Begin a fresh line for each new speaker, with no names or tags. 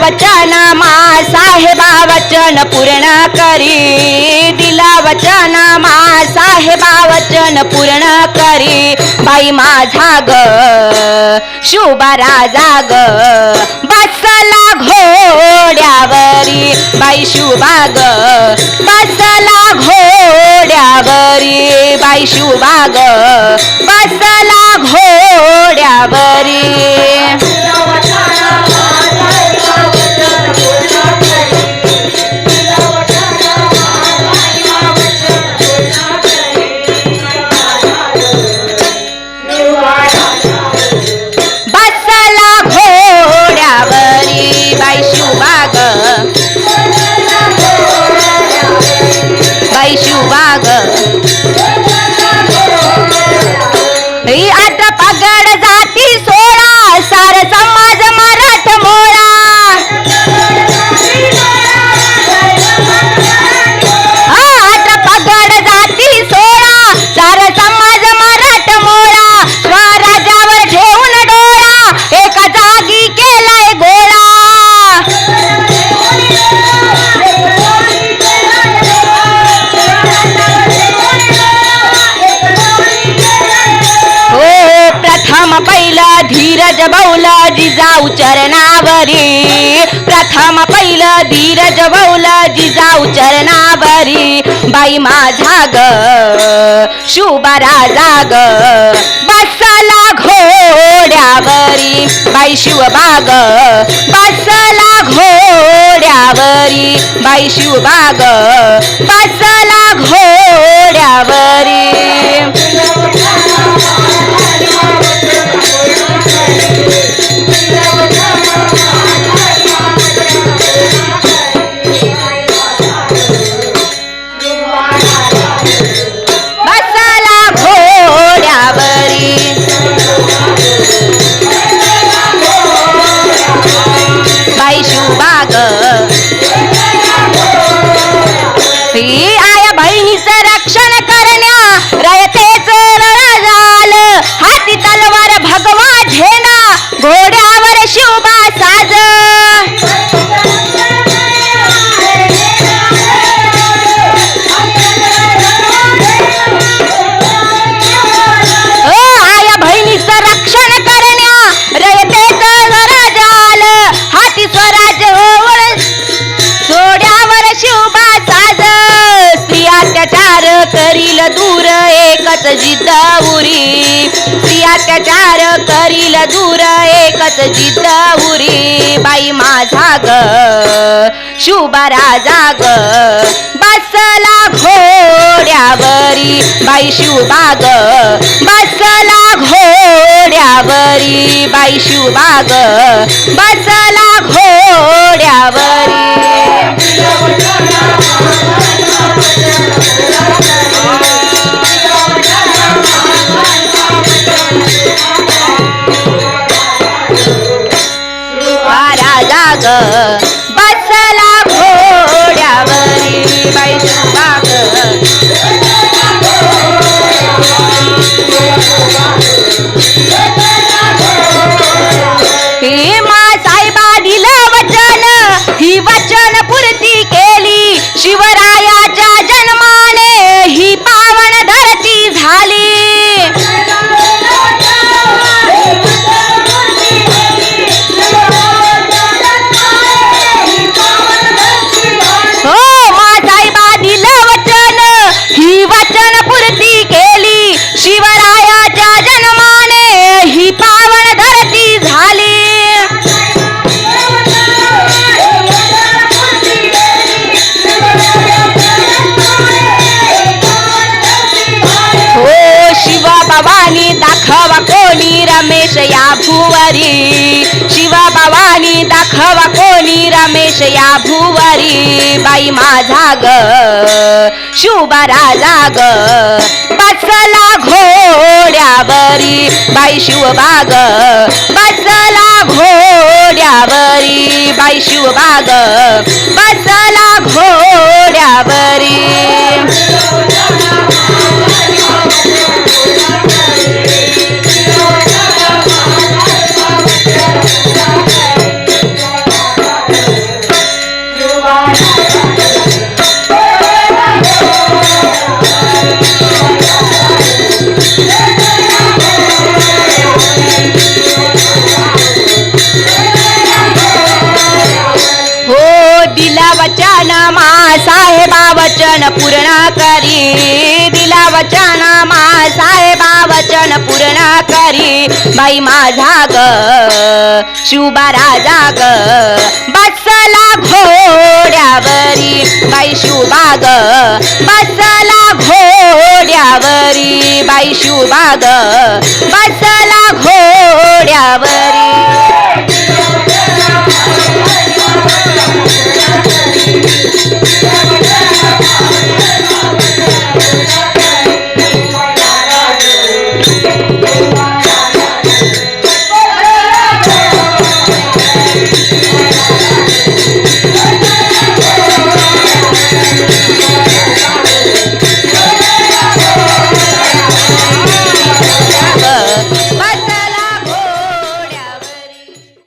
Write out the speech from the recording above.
वचन मा साहेबा वचन पूर्ण करी. दिला वचन मा साहेबा वचन पूर्ण करी. बाई माझा ग शुभा राजा ग बसला घोड्यावरी. बाई शुभा ग बसला घोड्यावरी. बाई शुभा ग बसला घोड्यावरी. घोड्यावरी बाई शुभाग धीरज बौल जिजाऊ चरणावरी. प्रथम पहिलं धीरज बौल जिजाऊ चरणावरी. बाई माझा ग शुभा राजा ग बसला घोड्यावरी. बाई शिवबाग बसला घोड्यावरी. बाई शिवबाग बसला घोड्यावरी. ఈ ఆయ బైని రక్షణ अत्याचार करील दूर एकच जिद्द उरी. बाई माझा ग शुभा राजा ग. बसला घोड्यावरी. बाई शिवबा ग बसला घोड्यावरी. बाई शिवबा ग बसला घोड्यावरी. राजा ग. बसला घोड्यावरी बाई शिवबा ग हे साहेबा दिलं वचन ही वचन पूर्ती केली. शिवरायाच्या केली या भुवरी बाई माझा ग. शुभा ग. बसला घोड्यावरी बाई शिवबाग बसला घोड्यावरी बाई शिवबाग बसला घोड्यावरी. साहेबा वचन पूर्ण करी. दिला वचन मा साहेबा वचन पूर्ण करी. बाई माझा ग शुभा राजा ग बसला घोड्यावरी. बाई शुभा ग बसला घोड्यावरी. बाई शुभा ग बसला घोड्यावरी.